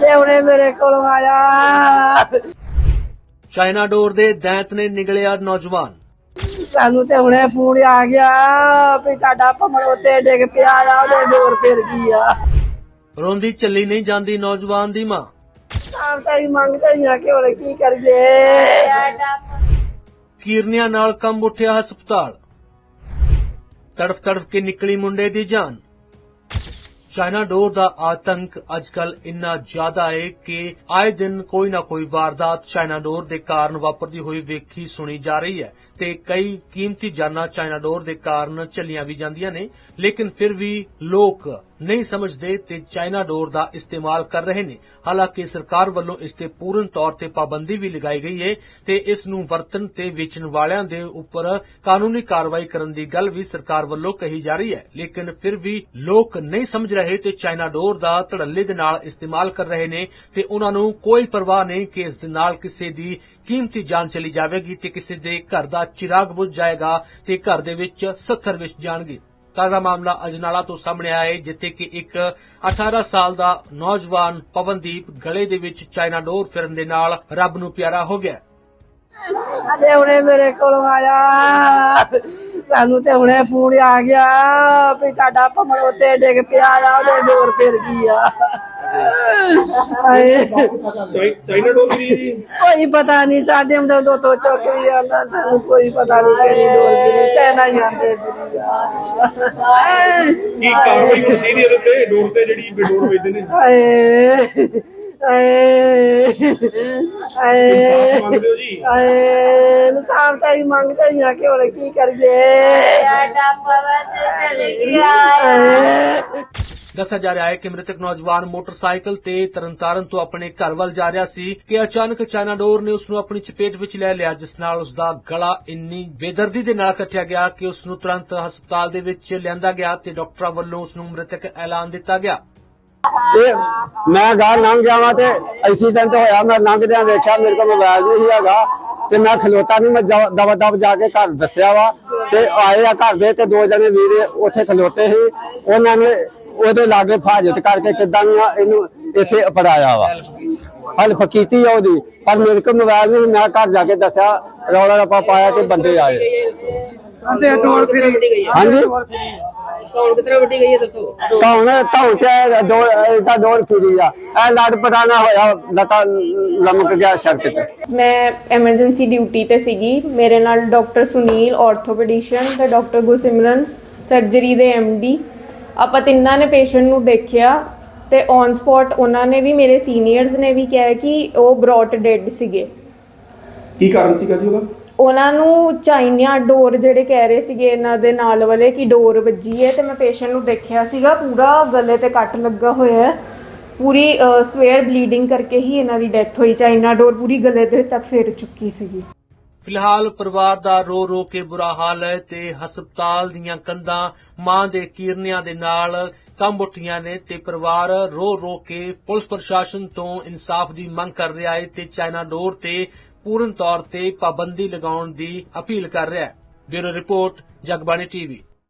ਤੇ ਉਹਨੇ ਮੇਰੇ ਕੋਲ ਆਇਆ। ਚਾਈਨਾ ਡੋਰ ਦੇ ਦੈਂਤ ਨੇ ਨਿਗਲਿਆ ਨੌਜਵਾਨ। ਸਾਨੂੰ ਤੇ ਹੁਣੇ ਫੋਨ ਆ ਗਿਆ ਵੀ ਤੁਹਾਡਾ ਭਮਰ ਉੱਤੇ ਡਿੱਗ ਪਿਆ ਆ ਉਹਦੇ ਡੋਰ ਫਿਰ ਗਈ ਆ। ਰੋਂਦੀ ਚੱਲੀ ਨਹੀਂ ਜਾਂਦੀ ਨੌਜਵਾਨ ਦੀ ਮਾਂ। ਆਪ ਤਾਂ ਹੀ ਮੰਗਦੇ ਹੀ ਆ ਕਿ ਹੁਣ ਕੀ ਕਰੀਏ। ਕੀਰਨੀਆਂ ਨਾਲ ਕੰਬ ਉੱਠਿਆ ਹਸਪਤਾਲ। ਤੜਫ ਤੜਫ ਕੇ ਨਿਕਲੀ ਮੁੰਡੇ ਦੀ ਜਾਨ। ਚਾਈਨਾ ਡੋਰ ਦਾ ਆਤੰਕ ਅੱਜਕੱਲ ਇੰਨਾ ਜ਼ਿਆਦਾ ਹੈ ਕਿ ਆਏ ਦਿਨ ਕੋਈ ਨਾ ਕੋਈ ਵਾਰਦਾਤ ਚਾਈਨਾ ਡੋਰ ਦੇ ਕਾਰਨ ਵਾਪਰਦੀ ਹੋਈ ਵੇਖੀ ਸੁਣੀ ਜਾ ਰਹੀ ਹੈ ਤੇ ਕਈ ਕੀਮਤੀ ਜਾਨਾਂ ਚਾਈਨਾ ਡੋਰ ਦੇ ਕਾਰਨ ਚੱਲੀਆਂ ਵੀ ਜਾਂਦੀਆਂ ਨੇ, ਲੇਕਿਨ ਫਿਰ ਵੀ ਲੋਕ ਨਹੀਂ ਸਮਝਦੇ ਤੇ ਚਾਈਨਾ ਡੋਰ ਦਾ ਇਸਤੇਮਾਲ ਕਰ ਰਹੇ ਨੇ। ਹਾਲਾਂਕਿ ਸਰਕਾਰ ਵੱਲੋਂ ਇਸ ਤੇ ਪੂਰਨ ਤੌਰ ਤੇ ਪਾਬੰਦੀ ਵੀ ਲਗਾਈ ਗਈ ਹੈ ਤੇ ਇਸ ਨੂੰ ਵਰਤਣ ਤੇ ਵੇਚਣ ਵਾਲਿਆਂ ਦੇ ਉੱਪਰ ਕਾਨੂੰਨੀ ਕਾਰਵਾਈ ਕਰਨ ਦੀ ਗੱਲ ਵੀ ਸਰਕਾਰ ਵੱਲੋਂ ਕਹੀ ਜਾ ਰਹੀ ਹੈ, ਲੇਕਿਨ ਫਿਰ ਵੀ ਲੋਕ ਨਹੀਂ ਸਮਝ ਰਹੇ ਤੇ ਚਾਈਨਾ ਡੋਰ ਦਾ ਧੜੱਲੇ ਦੇ ਨਾਲ ਇਸਤੇਮਾਲ ਕਰ ਰਹੇ ਨੇ ਤੇ ਉਹਨਾਂ ਨੂੰ ਕੋਈ ਪਰਵਾਹ ਨਹੀਂ ਕਿ ਇਸ ਦੇ ਨਾਲ ਕਿਸੇ ਦੀ ਕੀਮਤੀ ਜਾਨ ਚਲੀ ਜਾਵੇਗੀ ਤੇ ਕਿਸੇ ਦੇ ਘਰ ਦਾ ਚਿਰਾਗ ਬੁਝ ਜਾਏਗਾ ਤੇ ਘਰ ਦੇ ਵਿੱਚ 70 ਵਿੱਚ ਜਾਣਗੇ। ਤਾਜ਼ਾ ਮਾਮਲਾ ਅਜਨਾਲਾ ਤੋਂ ਸਾਹਮਣੇ ਆਇਆ ਹੈ, ਜਿੱਥੇ ਕਿ ਇੱਕ 18 ਸਾਲ ਦਾ ਨੌਜਵਾਨ ਪਵਨਦੀਪ ਗਲੇ ਦੇ ਵਿੱਚ ਚਾਈਨਾ ਡੋਰ ਫਿਰਨ ਦੇ ਨਾਲ ਰੱਬ ਨੂੰ ਪਿਆਰਾ ਹੋ ਗਿਆ। ਅਜੇ ਹੁਣੇ ਮੇਰੇ ਕੋਲ ਆਇਆ। ਸਾਨੂੰ ਤੇ ਹੁਣੇ ਫੋਨ ਆ ਗਿਆ ਵੀ ਤੁਹਾਡਾ ਭਮਰ ਉੱਤੇ ਡਿੱਗ ਪਿਆ ਆ ਉਹਦੇ ਡੋਰ ਫਿਰ ਗਈ ਆ? ਹਾਏ। ਚਾਈ- ਚਾਈਨਾ ਡੋਰ ਵੀ ਜੀ? ਕੋਈ ਪਤਾ ਨਹੀਂ ਸਾਡੇ ਹੁੰਦੇ ਦੋ ਤੋਂ ਚੁੱਕ ਵੀ ਆਂਦਾ ਸਾਨੂੰ ਕੋਈ ਪਤਾ ਨਹੀਂ ਕਿਹੜੀ ਡੋਰ ਫਿਰੀ ਚਾਈਨਾ ਹੀ ਆਂਦੇ ਆ। ਕੀ ਕਾਰਵਾਈ ਹੋਣੀ ਚਾਹੀਦੀ ਇਹਦੇ ਉੱਤੇ? ਡੋਰ ਤੇ ਜਿਹੜੀ ਬੇਡੋਰ ਵੇਚਦੇ ਨੇ। ਹਾਏ। ਹਾਏ। ਹਾਏ। ਇਨਸਾਫ ਮੰਗਦੇ ਹੋ ਜੀ? ਹਾਏ। ਇਨਸਾਫ ਤਾਂ ਹੀ ਮੰਗਦੇ ਹੀ ਆ ਕਿ ਹੁਣ ਕੀ ਕਰੀਏ। ਹਾਏ। ਦੱਸਿਆ ਜਾ ਰਿਹਾ ਹੈ ਕਿ ਮ੍ਰਿਤਕ ਨੌਜਵਾਨ ਮੋਟਰਸਾਈਕਲ ਤੇ ਤਰਨਤਾਰਨ ਤੋਂ ਆਪਣੇ ਘਰ ਵੱਲ ਜਾ ਰਿਹਾ ਸੀ ਕਿ ਅਚਾਨਕ ਚਾਈਨਾ ਡੋਰ ਨੇ ਉਸ ਨੂੰ ਆਪਣੀ ਚਪੇਟ ਵਿੱਚ ਲੈ ਲਿਆ, ਜਿਸ ਨਾਲ ਉਸ ਦਾ ਗਲਾ ਇੰਨੀ ਬੇਦਰਦੀ ਦੇ ਨਾਲ ਕੱਟਿਆ ਗਿਆ ਕਿ ਉਸ ਨੂੰ ਤੁਰੰਤ ਹਸਪਤਾਲ ਦੇ ਵਿੱਚ ਲਿਆਂਦਾ ਗਿਆ ਤੇ ਡਾਕਟਰਾਂ ਵੱਲੋਂ ਉਸ ਨੂੰ ਮ੍ਰਿਤਕ ਐਲਾਨ ਦਿੱਤਾ ਗਿਆ। ਇਹ ਮੈਂ ਗਾਂ ਲੰਘ ਜਾਵਾਂ ਤੇ ਐਕਸੀਡੈਂਟ ਹੋਇਆ, ਮੈਂ ਲੰਘਦਿਆਂ ਵੇਖਿਆ, ਮੇਰੇ ਕੋਲ ਮੋਬਾਈਲ ਨਹੀਂ ਹੈਗਾ ਤੇ ਮੈਂ ਖਲੋਤਾ ਨਹੀਂ ਮੈਂ ਦਵਾ ਦਵ ਜਾ ਕੇ ਘਰ ਦੱਸਿਆ ਵਾ ਤੇ ਆਏ ਆ ਘਰ ਦੇ ਤੇ ਦੋ ਜਣੇ ਵੀਰੇ ਉੱਥੇ ਖਲੋਤੇ ਸੀ, ਉਹਨਾਂ ਨੇ ਉਹਦੇ ਲਾਗੇ ਫਾਜਤ ਕਰਕੇ ਕਿਦਾਂ ਇਹਨੂੰ ਇੱਥੇ ਅਪੜਾਇਆ ਵਾ। ਹਲਫ ਕੀਤੀ। ਆ ਉਹਦੀ। ਪਰ ਮੇਰੇ ਕੋਲ ਮੋਬਾਈਲ ਨਹੀਂ ਮੈਂ ਘਰ ਜਾ ਕੇ ਦੱਸਿਆ ਰੌਲਾ ਰੱਪਾ ਪਾਇਆ ਤੇ ਬੰਦੇ ਆਏ। ਸਾਡੇ ਡੋਰ ਫਿਰੀ ਹਾਂਜੀ ਕੌਣ ਕਿਤਨਾ ਵੱਡੀ ਗਈ ਹੈ ਦੱਸੋ? ਕੌਣ ਕੌਣ ਸੇ ਦੋ ਇਹਦਾ ਡੋਰ ਫਿਰੀ ਆ। ਇਹ ਲੜ ਪਟਾਣਾ ਹੋਇਆ ਲਤਾ ਲਮਕ ਗਿਆ ਸੜਕ ਤੇ। ਮੈਂ ਐਮਰਜੈਂਸੀ ਡਿਊਟੀ ਤੇ ਸੀਗੀ। ਮੇਰੇ ਨਾਲ ਡਾਕਟਰ ਸੁਨੀਲ ਆਰਥੋਪੈਡਿਸ਼ਨ ਤੇ ਡਾਕਟਰ ਗੁਰਸਿਮਰਨ ਸਰਜਰੀ ਦੇ ਡੀ ਆਪਾਂ ਤਿੰਨਾਂ ਨੇ ਪੇਸ਼ੈਂਟ ਨੂੰ ਦੇਖਿਆ ਤੇ ਔਨ ਸਪੌਟ ਉਹਨਾਂ ਨੇ ਵੀ ਮੇਰੇ ਸੀਨੀਅਰਸ ਨੇ ਵੀ ਕਿਹਾ ਕਿ ਉਹ ਬ੍ਰੌਟ ਡੈਡ ਸੀਗੇ। ਕੀ ਕਾਰਨ ਸੀਗਾ ਜੀ ਉਹਦਾ? ਉਹਨਾਂ ਨੂੰ ਚਾਈਨਾ ਡੋਰ ਜਿਹੜੇ ਕਹਿ ਰਹੇ ਸੀਗੇ ਇਹਨਾਂ ਦੇ ਨਾਲ ਵਾਲੇ ਕਿ ਡੋਰ ਵੱਜੀ ਹੈ ਤੇ ਮੈਂ ਪੇਸ਼ੈਂਟ ਨੂੰ ਦੇਖਿਆ ਸੀਗਾ ਪੂਰਾ ਗਲੇ ਤੇ ਕੱਟ ਲੱਗਾ ਹੋਇਆ ਹੈ। ਪੂਰੀ ਸਵੇਅਰ ਬਲੀਡਿੰਗ ਕਰਕੇ ਹੀ ਇਹਨਾਂ ਦੀ ਡੈਥ ਹੋਈ ਚਾਈਨਾ ਡੋਰ ਪੂਰੀ ਗਲੇ ਦੇ ਤੱਕ ਫੇਰ ਚੁੱਕੀ ਸੀਗੀ। ਫਿਲਹਾਲ ਪਰਿਵਾਰ ਦਾ ਰੋ ਰੋ ਕੇ ਬੁਰਾ ਹਾਲ ਹੈ ਤੇ ਹਸਪਤਾਲ ਦੀਆਂ ਕੰਧਾਂ ਮਾਂ ਦੇ ਕੀਰਨਿਆਂ ਦੇ ਨਾਲ ਕੰਬ ਉੱਠੀਆਂ ਨੇ ਤੇ ਪਰਿਵਾਰ ਰੋ ਰੋ ਕੇ ਪੁਲਿਸ ਪ੍ਰਸ਼ਾਸਨ ਤੋਂ ਇਨਸਾਫ ਦੀ ਮੰਗ ਕਰ ਰਿਹਾ ਹੈ ਤੇ ਚਾਈਨਾ ਡੋਰ ਤੇ ਪੂਰਨ ਤੌਰ ਤੇ ਪਾਬੰਦੀ ਲਗਾਉਣ ਦੀ ਅਪੀਲ ਕਰ ਰਿਹਾ ਹੈ। Bureau report, Jagbani TV.